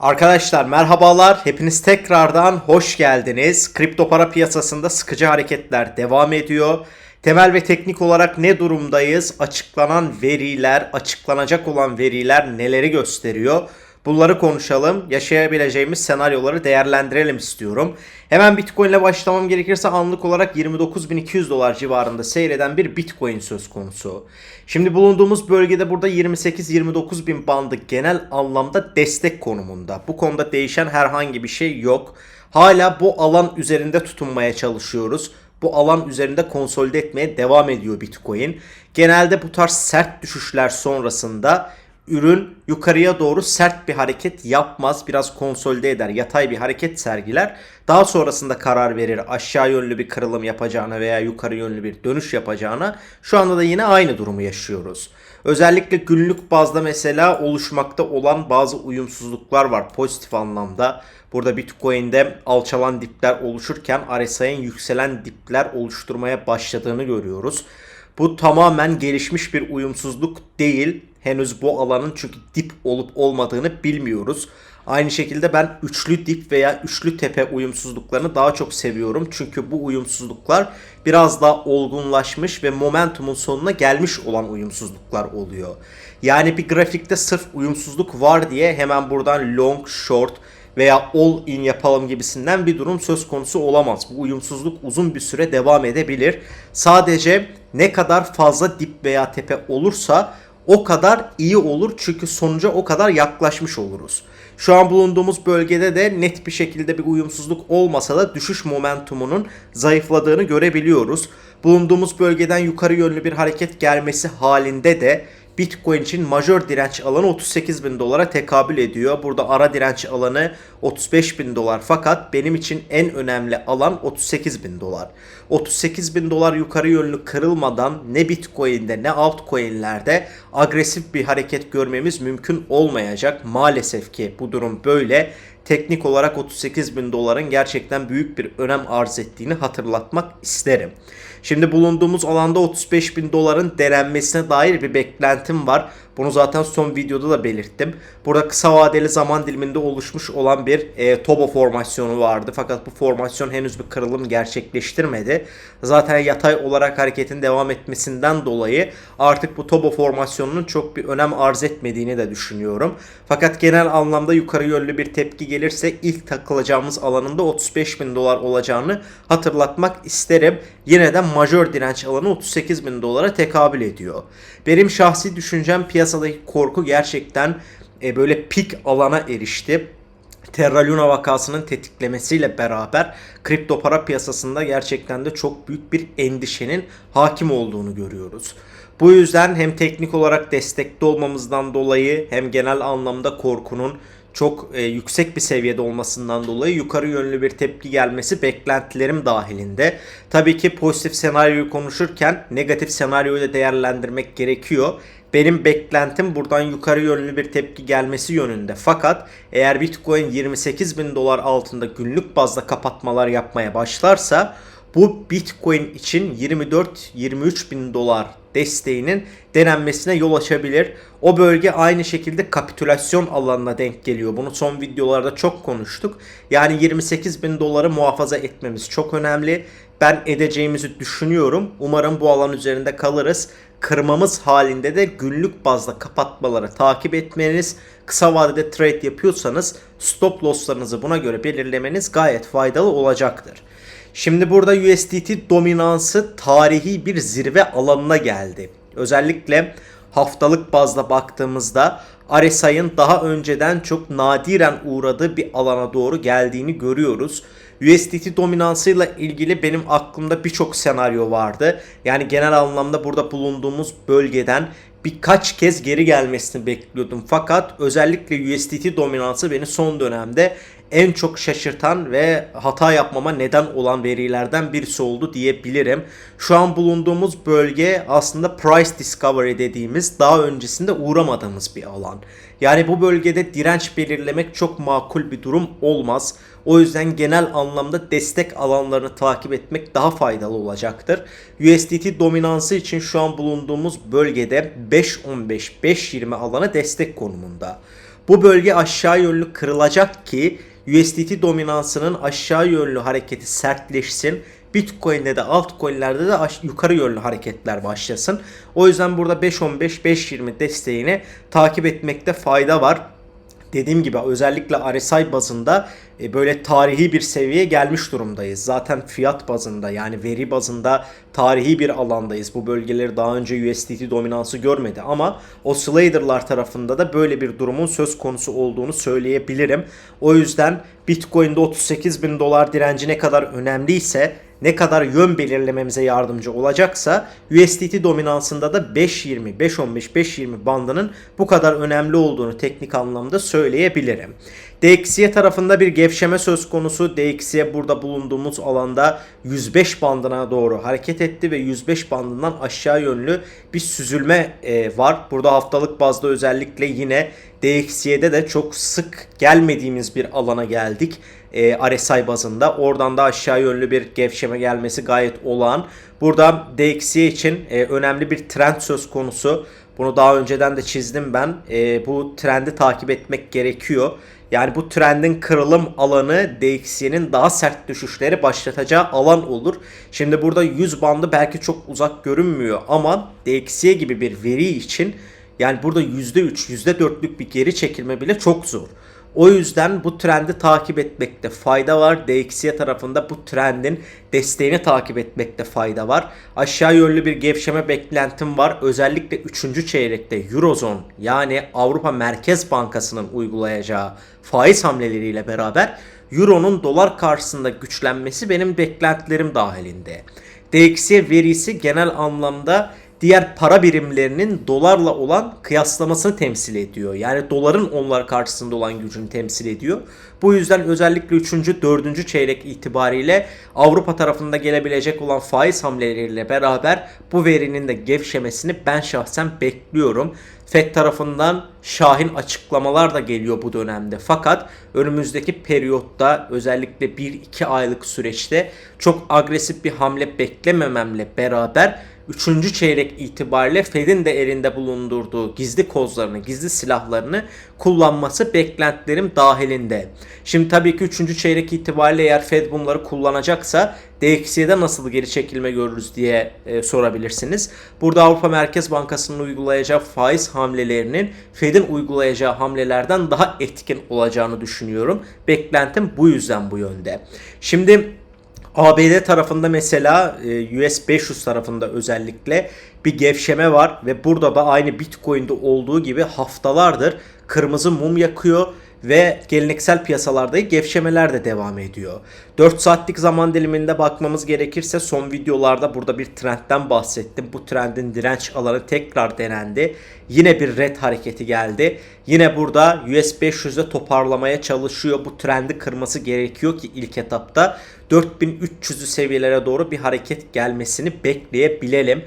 Arkadaşlar merhabalar. Hepiniz tekrardan hoş geldiniz. Kripto para piyasasında sıkıcı hareketler devam ediyor. Temel ve teknik olarak ne durumdayız? Açıklanan veriler, açıklanacak olan veriler neleri gösteriyor? Bunları konuşalım. Yaşayabileceğimiz senaryoları değerlendirelim istiyorum. Hemen Bitcoin ile başlamam gerekirse anlık olarak 29.200 dolar civarında seyreden bir Bitcoin söz konusu. Şimdi bulunduğumuz bölgede burada 28-29 bin bandı genel anlamda destek konumunda. Bu konuda değişen herhangi bir şey yok. Hala bu alan üzerinde tutunmaya çalışıyoruz. Bu alan üzerinde konsolide etmeye devam ediyor Bitcoin. Genelde bu tarz sert düşüşler sonrasında ürün yukarıya doğru sert bir hareket yapmaz. Biraz konsolide eder. Yatay bir hareket sergiler. Daha sonrasında karar verir aşağı yönlü bir kırılım yapacağına veya yukarı yönlü bir dönüş yapacağına. Şu anda da yine aynı durumu yaşıyoruz. Özellikle günlük bazda mesela oluşmakta olan bazı uyumsuzluklar var pozitif anlamda. Burada Bitcoin'de alçalan dipler oluşurken RSI'nin yükselen dipler oluşturmaya başladığını görüyoruz. Bu tamamen gelişmiş bir uyumsuzluk değil. Henüz bu alanın çünkü dip olup olmadığını bilmiyoruz. Aynı şekilde ben üçlü dip veya üçlü tepe uyumsuzluklarını daha çok seviyorum. Çünkü bu uyumsuzluklar biraz daha olgunlaşmış ve momentumun sonuna gelmiş olan uyumsuzluklar oluyor. Yani bir grafikte sırf uyumsuzluk var diye hemen buradan long, short veya all in yapalım gibisinden bir durum söz konusu olamaz. Bu uyumsuzluk uzun bir süre devam edebilir. Sadece ne kadar fazla dip veya tepe olursa o kadar iyi olur çünkü sonuca o kadar yaklaşmış oluruz. Şu an bulunduğumuz bölgede de net bir şekilde bir uyumsuzluk olmasa da düşüş momentumunun zayıfladığını görebiliyoruz. Bulunduğumuz bölgeden yukarı yönlü bir hareket gelmesi halinde de Bitcoin için majör direnç alanı 38 bin dolara tekabül ediyor. Burada ara direnç alanı 35 bin dolar fakat benim için en önemli alan 38 bin dolar. 38 bin dolar yukarı yönlü kırılmadan ne Bitcoin'de ne altcoin'lerde agresif bir hareket görmemiz mümkün olmayacak. Maalesef ki bu durum böyle teknik olarak 38 bin doların gerçekten büyük bir önem arz ettiğini hatırlatmak isterim. Şimdi bulunduğumuz alanda 35 bin doların denenmesine dair bir beklentim var. Bunu zaten son videoda da belirttim. Burada kısa vadeli zaman diliminde oluşmuş olan bir e, Tobo formasyonu vardı. Fakat bu formasyon henüz bir kırılım gerçekleştirmedi. Zaten yatay olarak hareketin devam etmesinden dolayı artık bu Tobo formasyonunun çok bir önem arz etmediğini de düşünüyorum. Fakat genel anlamda yukarı yönlü bir tepki gelirse ilk takılacağımız alanında 35 bin dolar olacağını hatırlatmak isterim. Yine de majör direnç alanı 38 bin dolara tekabül ediyor. Benim şahsi düşüncem piyasadaki korku gerçekten e, böyle pik alana erişti. Terra Luna vakasının tetiklemesiyle beraber kripto para piyasasında gerçekten de çok büyük bir endişenin hakim olduğunu görüyoruz. Bu yüzden hem teknik olarak destekte olmamızdan dolayı hem genel anlamda korkunun çok e, yüksek bir seviyede olmasından dolayı yukarı yönlü bir tepki gelmesi beklentilerim dahilinde. Tabii ki pozitif senaryoyu konuşurken negatif senaryoyu da değerlendirmek gerekiyor. Benim beklentim buradan yukarı yönlü bir tepki gelmesi yönünde. Fakat eğer Bitcoin 28 bin dolar altında günlük bazda kapatmalar yapmaya başlarsa bu Bitcoin için 24-23 bin dolar desteğinin denenmesine yol açabilir. O bölge aynı şekilde kapitülasyon alanına denk geliyor. Bunu son videolarda çok konuştuk. Yani 28 bin doları muhafaza etmemiz çok önemli. Ben edeceğimizi düşünüyorum. Umarım bu alan üzerinde kalırız. Kırmamız halinde de günlük bazda kapatmaları takip etmeniz, kısa vadede trade yapıyorsanız stop losslarınızı buna göre belirlemeniz gayet faydalı olacaktır. Şimdi burada USDT dominansı tarihi bir zirve alanına geldi. Özellikle haftalık bazda baktığımızda RSI'ın daha önceden çok nadiren uğradığı bir alana doğru geldiğini görüyoruz. USDT dominansıyla ilgili benim aklımda birçok senaryo vardı. Yani genel anlamda burada bulunduğumuz bölgeden birkaç kez geri gelmesini bekliyordum. Fakat özellikle USDT dominansı beni son dönemde en çok şaşırtan ve hata yapmama neden olan verilerden birisi oldu diyebilirim. Şu an bulunduğumuz bölge aslında price discovery dediğimiz daha öncesinde uğramadığımız bir alan. Yani bu bölgede direnç belirlemek çok makul bir durum olmaz. O yüzden genel anlamda destek alanlarını takip etmek daha faydalı olacaktır. USDT dominansı için şu an bulunduğumuz bölgede 5.15-5.20 alanı destek konumunda. Bu bölge aşağı yönlü kırılacak ki USDT dominansının aşağı yönlü hareketi sertleşsin. Bitcoin'de de altcoin'lerde de yukarı yönlü hareketler başlasın. O yüzden burada 5.15 5.20 desteğini takip etmekte fayda var dediğim gibi özellikle RSI bazında e, böyle tarihi bir seviyeye gelmiş durumdayız. Zaten fiyat bazında yani veri bazında tarihi bir alandayız. Bu bölgeleri daha önce USDT dominansı görmedi ama oscillator'lar tarafında da böyle bir durumun söz konusu olduğunu söyleyebilirim. O yüzden Bitcoin'de 38 bin dolar direnci ne kadar önemliyse ne kadar yön belirlememize yardımcı olacaksa USDT dominansında da 5.20, 5.15, 5.20 bandının bu kadar önemli olduğunu teknik anlamda söyleyebilirim. DXY tarafında bir gevşeme söz konusu. DXY burada bulunduğumuz alanda 105 bandına doğru hareket etti ve 105 bandından aşağı yönlü bir süzülme e, var. Burada haftalık bazda özellikle yine DXY'de de çok sık gelmediğimiz bir alana geldik. E, RSI bazında. Oradan da aşağı yönlü bir gevşeme gelmesi gayet olağan. Burada DXY için e, önemli bir trend söz konusu. Bunu daha önceden de çizdim ben. E, bu trendi takip etmek gerekiyor. Yani bu trendin kırılım alanı DXY'nin daha sert düşüşleri başlatacağı alan olur. Şimdi burada 100 bandı belki çok uzak görünmüyor ama DXY gibi bir veri için yani burada %3, %4'lük bir geri çekilme bile çok zor. O yüzden bu trendi takip etmekte fayda var. DXY tarafında bu trendin desteğini takip etmekte fayda var. Aşağı yönlü bir gevşeme beklentim var. Özellikle 3. çeyrekte Eurozone yani Avrupa Merkez Bankası'nın uygulayacağı faiz hamleleriyle beraber Euro'nun dolar karşısında güçlenmesi benim beklentilerim dahilinde. DXY verisi genel anlamda diğer para birimlerinin dolarla olan kıyaslamasını temsil ediyor. Yani doların onlar karşısında olan gücünü temsil ediyor. Bu yüzden özellikle 3. 4. çeyrek itibariyle Avrupa tarafında gelebilecek olan faiz hamleleriyle beraber bu verinin de gevşemesini ben şahsen bekliyorum. FED tarafından şahin açıklamalar da geliyor bu dönemde. Fakat önümüzdeki periyotta özellikle 1-2 aylık süreçte çok agresif bir hamle beklemememle beraber 3. çeyrek itibariyle Fed'in de elinde bulundurduğu gizli kozlarını, gizli silahlarını kullanması beklentilerim dahilinde. Şimdi tabii ki 3. çeyrek itibariyle eğer Fed bunları kullanacaksa DXY'de nasıl geri çekilme görürüz diye e, sorabilirsiniz. Burada Avrupa Merkez Bankası'nın uygulayacağı faiz hamlelerinin Fed'in uygulayacağı hamlelerden daha etkin olacağını düşünüyorum. Beklentim bu yüzden bu yönde. Şimdi ABD tarafında mesela e, US 500 tarafında özellikle bir gevşeme var ve burada da aynı Bitcoin'de olduğu gibi haftalardır kırmızı mum yakıyor ve geleneksel piyasalarda gevşemeler de devam ediyor. 4 saatlik zaman diliminde bakmamız gerekirse son videolarda burada bir trendten bahsettim. Bu trendin direnç alanı tekrar denendi. Yine bir red hareketi geldi. Yine burada US 500'de toparlamaya çalışıyor. Bu trendi kırması gerekiyor ki ilk etapta 4300'lü seviyelere doğru bir hareket gelmesini bekleyebilelim.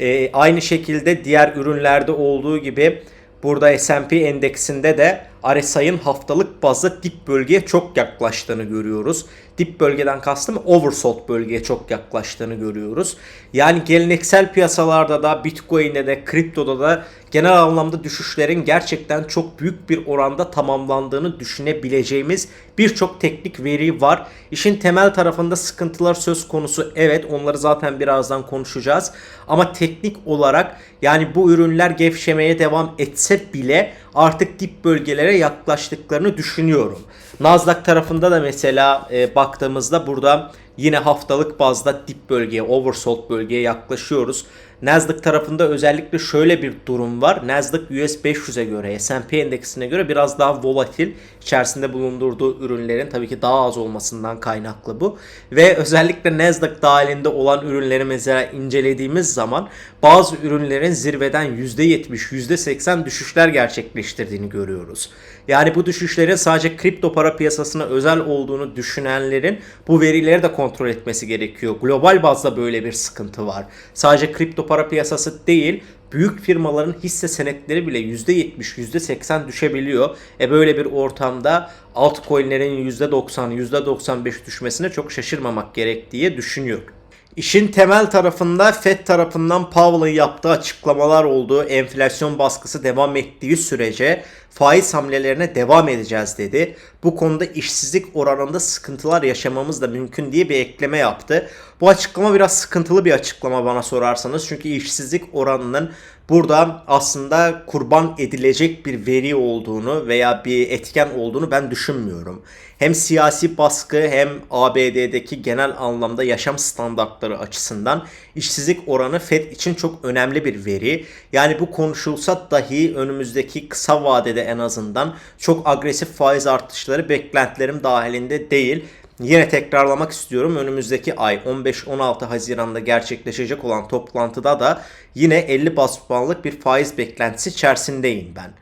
Ee, aynı şekilde diğer ürünlerde olduğu gibi burada S&P endeksinde de RSI'ın haftalık bazda dip bölgeye çok yaklaştığını görüyoruz. Dip bölgeden kastım oversold bölgeye çok yaklaştığını görüyoruz. Yani geleneksel piyasalarda da Bitcoin'de de kriptoda da genel anlamda düşüşlerin gerçekten çok büyük bir oranda tamamlandığını düşünebileceğimiz birçok teknik veri var. İşin temel tarafında sıkıntılar söz konusu. Evet onları zaten birazdan konuşacağız. Ama teknik olarak yani bu ürünler gevşemeye devam etse bile artık dip bölgelere yaklaştıklarını düşünüyorum. Nasdaq tarafında da mesela e, baktığımızda burada yine haftalık bazda dip bölgeye, oversold bölgeye yaklaşıyoruz. Nasdaq tarafında özellikle şöyle bir durum var. Nasdaq US 500'e göre, S&P endeksine göre biraz daha volatil. İçerisinde bulundurduğu ürünlerin tabii ki daha az olmasından kaynaklı bu. Ve özellikle Nasdaq dahilinde olan ürünleri mesela incelediğimiz zaman bazı ürünlerin zirveden %70, %80 düşüşler gerçekleştirdiğini görüyoruz. Yani bu düşüşlerin sadece kripto para piyasasına özel olduğunu düşünenlerin bu verileri de kontrol etmesi gerekiyor. Global bazda böyle bir sıkıntı var. Sadece kripto para piyasası değil, büyük firmaların hisse senetleri bile %70, %80 düşebiliyor. E böyle bir ortamda altcoin'lerin %90, %95 düşmesine çok şaşırmamak gerek diye düşünüyorum. İşin temel tarafında FED tarafından Powell'ın yaptığı açıklamalar olduğu enflasyon baskısı devam ettiği sürece faiz hamlelerine devam edeceğiz dedi. Bu konuda işsizlik oranında sıkıntılar yaşamamız da mümkün diye bir ekleme yaptı. Bu açıklama biraz sıkıntılı bir açıklama bana sorarsanız. Çünkü işsizlik oranının burada aslında kurban edilecek bir veri olduğunu veya bir etken olduğunu ben düşünmüyorum. Hem siyasi baskı hem ABD'deki genel anlamda yaşam standartları açısından işsizlik oranı FED için çok önemli bir veri. Yani bu konuşulsa dahi önümüzdeki kısa vadede en azından çok agresif faiz artışları beklentilerim dahilinde değil. Yine tekrarlamak istiyorum. Önümüzdeki ay 15-16 Haziran'da gerçekleşecek olan toplantıda da yine 50 bas puanlık bir faiz beklentisi içerisindeyim ben.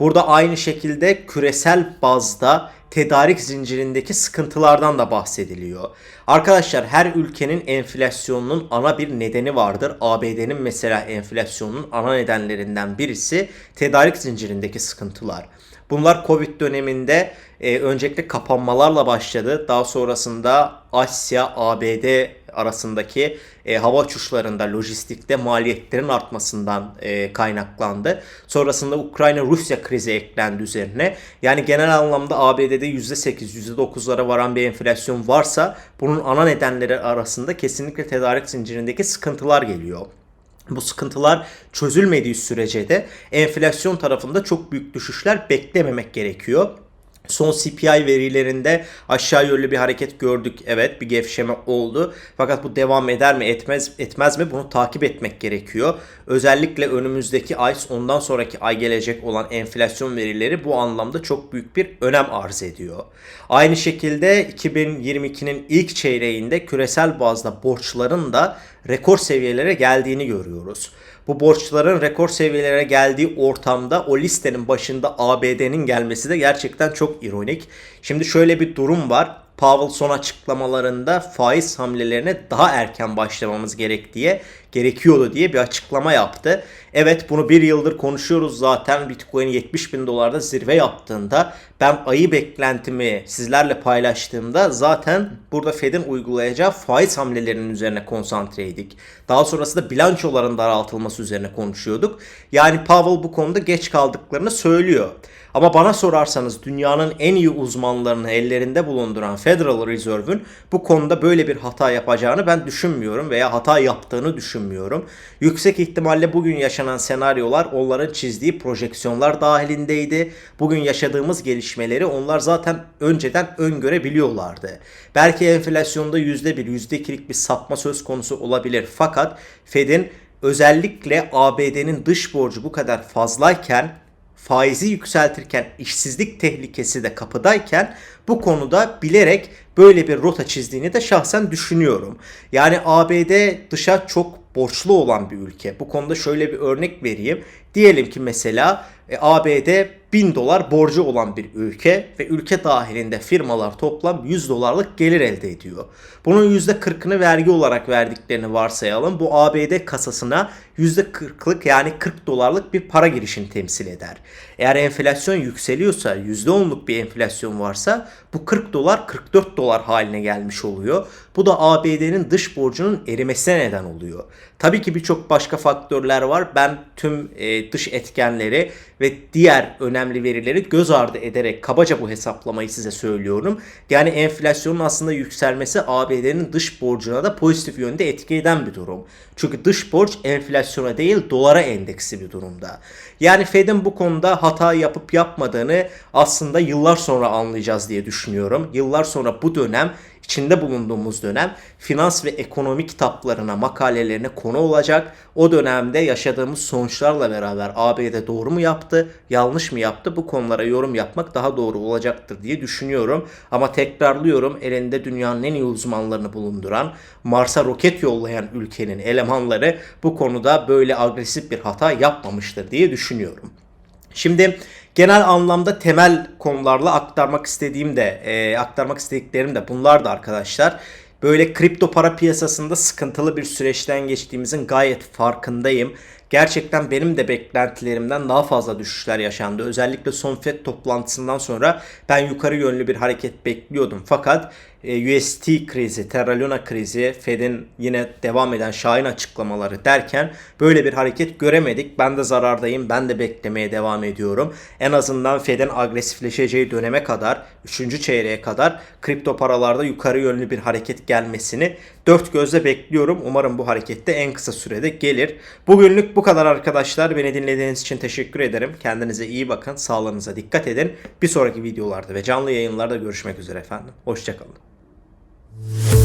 Burada aynı şekilde küresel bazda tedarik zincirindeki sıkıntılardan da bahsediliyor. Arkadaşlar her ülkenin enflasyonunun ana bir nedeni vardır. ABD'nin mesela enflasyonunun ana nedenlerinden birisi tedarik zincirindeki sıkıntılar. Bunlar Covid döneminde e, öncelikle kapanmalarla başladı. Daha sonrasında Asya, ABD arasındaki e, hava uçuşlarında, lojistikte maliyetlerin artmasından e, kaynaklandı. Sonrasında Ukrayna-Rusya krizi eklendi üzerine. Yani genel anlamda ABD'de %8, %9'lara varan bir enflasyon varsa bunun ana nedenleri arasında kesinlikle tedarik zincirindeki sıkıntılar geliyor. Bu sıkıntılar çözülmediği sürece de enflasyon tarafında çok büyük düşüşler beklememek gerekiyor. Son CPI verilerinde aşağı yönlü bir hareket gördük. Evet bir gevşeme oldu. Fakat bu devam eder mi etmez etmez mi bunu takip etmek gerekiyor. Özellikle önümüzdeki ay ondan sonraki ay gelecek olan enflasyon verileri bu anlamda çok büyük bir önem arz ediyor. Aynı şekilde 2022'nin ilk çeyreğinde küresel bazda borçların da rekor seviyelere geldiğini görüyoruz. Bu borçların rekor seviyelere geldiği ortamda o listenin başında ABD'nin gelmesi de gerçekten çok ironik. Şimdi şöyle bir durum var. Powell son açıklamalarında faiz hamlelerine daha erken başlamamız gerektiği gerekiyordu diye bir açıklama yaptı. Evet bunu bir yıldır konuşuyoruz zaten Bitcoin 70 bin dolarda zirve yaptığında ben ayı beklentimi sizlerle paylaştığımda zaten burada Fed'in uygulayacağı faiz hamlelerinin üzerine konsantreydik. Daha sonrasında bilançoların daraltılması üzerine konuşuyorduk. Yani Powell bu konuda geç kaldıklarını söylüyor. Ama bana sorarsanız dünyanın en iyi uzmanlarını ellerinde bulunduran Federal Reserve'ün bu konuda böyle bir hata yapacağını ben düşünmüyorum veya hata yaptığını düşünmüyorum. Yüksek ihtimalle bugün yaşanan senaryolar onların çizdiği projeksiyonlar dahilindeydi. Bugün yaşadığımız gelişmeleri onlar zaten önceden öngörebiliyorlardı. Belki enflasyonda %1, %2'lik bir sapma söz konusu olabilir. Fakat Fed'in özellikle ABD'nin dış borcu bu kadar fazlayken faizi yükseltirken işsizlik tehlikesi de kapıdayken bu konuda bilerek böyle bir rota çizdiğini de şahsen düşünüyorum. Yani ABD dışa çok borçlu olan bir ülke. Bu konuda şöyle bir örnek vereyim. Diyelim ki mesela e, ABD 1000 dolar borcu olan bir ülke ve ülke dahilinde firmalar toplam 100 dolarlık gelir elde ediyor. Bunun %40'ını vergi olarak verdiklerini varsayalım. Bu ABD kasasına %40'lık yani 40 dolarlık bir para girişini temsil eder. Eğer enflasyon yükseliyorsa %10'luk bir enflasyon varsa bu 40 dolar 44 dolar haline gelmiş oluyor. Bu da ABD'nin dış borcunun erimesine neden oluyor. Tabii ki birçok başka faktörler var. Ben tüm e, dış etkenleri ve diğer önemli verileri göz ardı ederek kabaca bu hesaplamayı size söylüyorum. Yani enflasyonun aslında yükselmesi ABD'nin dış borcuna da pozitif yönde etki eden bir durum. Çünkü dış borç enflasyona değil dolara endeksi bir durumda. Yani Fed'in bu konuda hata yapıp yapmadığını aslında yıllar sonra anlayacağız diye düşünüyorum. Yıllar sonra bu dönem içinde bulunduğumuz dönem finans ve ekonomi kitaplarına, makalelerine konu olacak. O dönemde yaşadığımız sonuçlarla beraber ABD doğru mu yaptı, yanlış mı yaptı bu konulara yorum yapmak daha doğru olacaktır diye düşünüyorum. Ama tekrarlıyorum elinde dünyanın en iyi uzmanlarını bulunduran, Mars'a roket yollayan ülkenin elemanları bu konuda böyle agresif bir hata yapmamıştır diye düşünüyorum. Şimdi genel anlamda temel konularla aktarmak istediğim de e, aktarmak istediklerim de bunlar da arkadaşlar. Böyle kripto para piyasasında sıkıntılı bir süreçten geçtiğimizin gayet farkındayım. Gerçekten benim de beklentilerimden daha fazla düşüşler yaşandı. Özellikle son FED toplantısından sonra ben yukarı yönlü bir hareket bekliyordum. Fakat UST krizi, Terra Luna krizi, Fed'in yine devam eden şahin açıklamaları derken böyle bir hareket göremedik. Ben de zarardayım. Ben de beklemeye devam ediyorum. En azından Fed'in agresifleşeceği döneme kadar, 3. çeyreğe kadar kripto paralarda yukarı yönlü bir hareket gelmesini dört gözle bekliyorum. Umarım bu harekette en kısa sürede gelir. Bugünlük bu kadar arkadaşlar. Beni dinlediğiniz için teşekkür ederim. Kendinize iyi bakın. Sağlığınıza dikkat edin. Bir sonraki videolarda ve canlı yayınlarda görüşmek üzere efendim. Hoşçakalın. Thank you